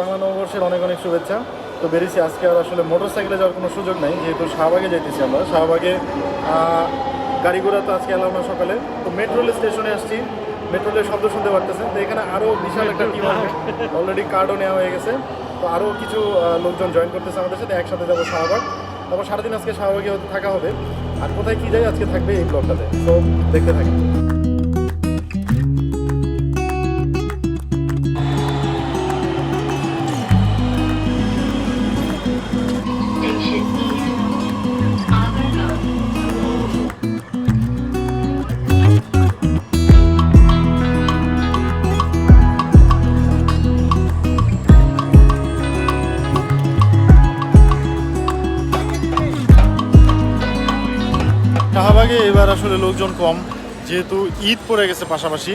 বাংলা নববর্ষের অনেক অনেক শুভেচ্ছা। তো বেরিয়েছি আজকে আর আসলে মোটর সাইকেলে যাওয়ার কোনো সুযোগ নাই যেহেতু শাহবাগে যাইতেছি আমরা। শাহবাগে গাড়ি ঘোড়া তো আজকে এলাম না সকালে। তো মেট্রো রেল স্টেশনে আসছি। মেট্রো রেলের শব্দ শুনতে পারতেছেন। তো এখানে আরও বিশাল একটা টিম অলরেডি কার্ডও নেওয়া হয়ে গেছে। তো আরও কিছু লোকজন জয়েন করতেছে আমাদের সাথে। একসাথে যাব শাহবাগ। তারপর সারাদিন আজকে শাহবাগে থাকা হবে। আর কোথায় কী যাই আজকে থাকবে এই ব্লগটাতে তো দেখতে থাকি শাহবাগে এবার আসলে লোকজন কম, যেহেতু ঈদ পড়ে গেছে পাশাপাশি,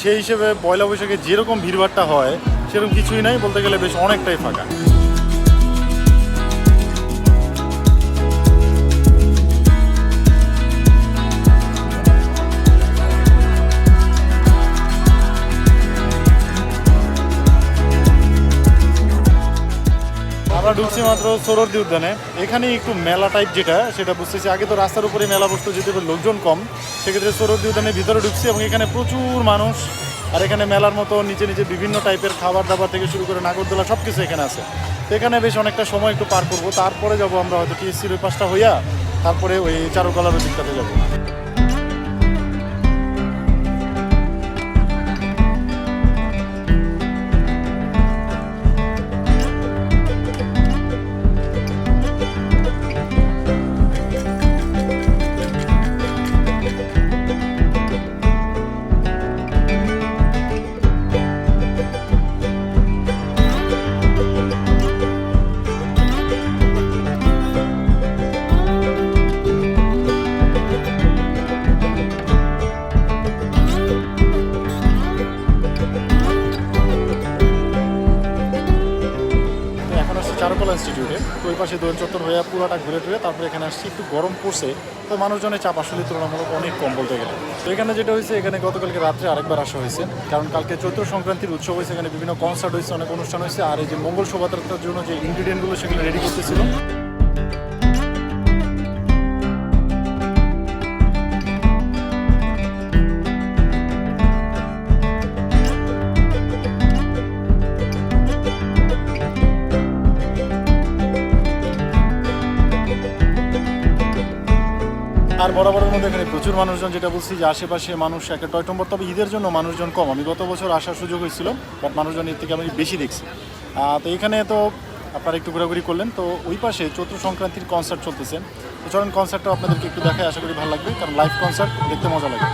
সেই হিসেবে পয়লা বৈশাখে যেরকম ভিড়ভাড়টা হয়, সেরকম কিছুই নাই, বলতে গেলে বেশ অনেকটাই ফাঁকা। আমরা ঢুকছি মাত্র সরোরদি উদ্যানে। এখানে একটু মেলা টাইপ যেটা, সেটা বুঝতেছি। আগে তো রাস্তার উপরে মেলা বসতো যেতে লোকজন কম, সেক্ষেত্রে সরোরদি উদ্যানের ভিতরে ঢুকছি এবং এখানে প্রচুর মানুষ। আর এখানে মেলার মতো নিচে নিচে বিভিন্ন টাইপের খাবার দাবার থেকে শুরু করে নাগরদোলা সব কিছু এখানে আছে। তো এখানে বেশ অনেকটা সময় একটু পার করব। তারপরে যাব আমরা হয়তো টিএসসির ওই পাশটা হইয়া, তারপরে ওই চারুকলার দিকটাতে যাব। তো ওই পাশে দোয়েল চত্বর হয়ে পুরোটা ঘুরে টুরে তারপরে এখানে আসছি। একটু গরম পড়ছে, তো মানুষজনের চাপ আসলে তুলনামূলক অনেক কম বলতে গেলে। তো এখানে যেটা হয়েছে, এখানে গতকালকে রাত্রে আরেকবার আসা হয়েছে। কারণ কালকে চৈত্র সংক্রান্তির উৎসব হয়েছে, এখানে বিভিন্ন কনসার্ট হয়েছে, অনেক অনুষ্ঠান হয়েছে। আর এই যে মঙ্গল শোভাযাত্রার জন্য যে ইনগ্রিডিয়েন্টগুলো সেগুলো রেডি করতেছিল। বরাবরের মধ্যে এখানে প্রচুর মানুষজন যেটা বলছি যে আশেপাশে মানুষ একটা টয় টম্বর, তবে ঈদের জন্য মানুষজন কম। আমি গত বছর আসার সুযোগ হয়েছিল, বাট মানুষজন এর থেকে আমি বেশি দেখছি। তো এখানে তো আপনারা একটু ঘোরাঘুরি করলেন, তো ওই পাশে চৈত্র সংক্রান্তির কনসার্ট চলতেছে। তো চলেন কনসার্টটা আপনাদেরকে একটু দেখায় আশা করি ভালো লাগবে, কারণ লাইভ কনসার্ট দেখতে মজা লাগে।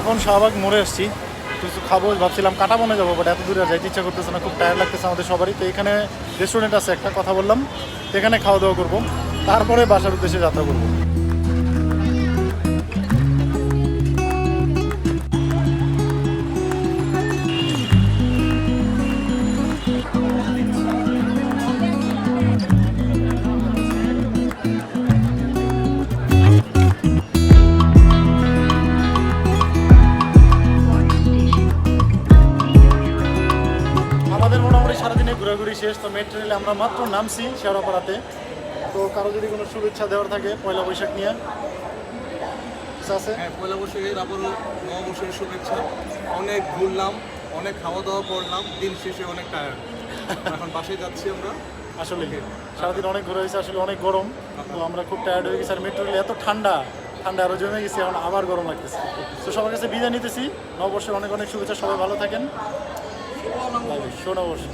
এখন শাহবাগ মরে আসছি কিছু খাব, ভাবছিলাম কাটা মনে যাব বাট এত দূরে যাইতে ইচ্ছা করতেছে না, খুব টায়ার লাগতেছে আমাদের সবারই। তো এখানে রেস্টুরেন্ট আছে, একটা কথা বললাম, এখানে খাওয়া দাওয়া করব, তারপরে বাসার উদ্দেশ্যে যাত্রা করব। শেষ তো মেট্রো রেলে আমরা মাত্র নামছি শেওড়াপাড়াতে। তো কারও যদি কোনো শুভেচ্ছা দেওয়ার থাকে পয়লা বৈশাখ নিয়ে। আছে? হ্যাঁ পয়লা বৈশাখের আবারও নববর্ষের শুভেচ্ছা। অনেক ঘুরলাম অনেক খাওয়া দাওয়া করলাম দিন শেষে অনেক টায়ার্ড এখন বাসায় যাচ্ছি আমরা। আসলে সারাদিন অনেক ঘোরা হয়েছে আসলে অনেক গরম। তো আমরা খুব টায়ার্ড হয়ে গেছি আর মেট্রো রেলে এত ঠান্ডা ঠান্ডা আরও জমে গেছে এখন আবার গরম লাগতেছে। তো সবার কাছে বিদায় নিতেছি। নববর্ষের অনেক অনেক শুভেচ্ছা সবাই ভালো থাকেন। শোনবর্ষ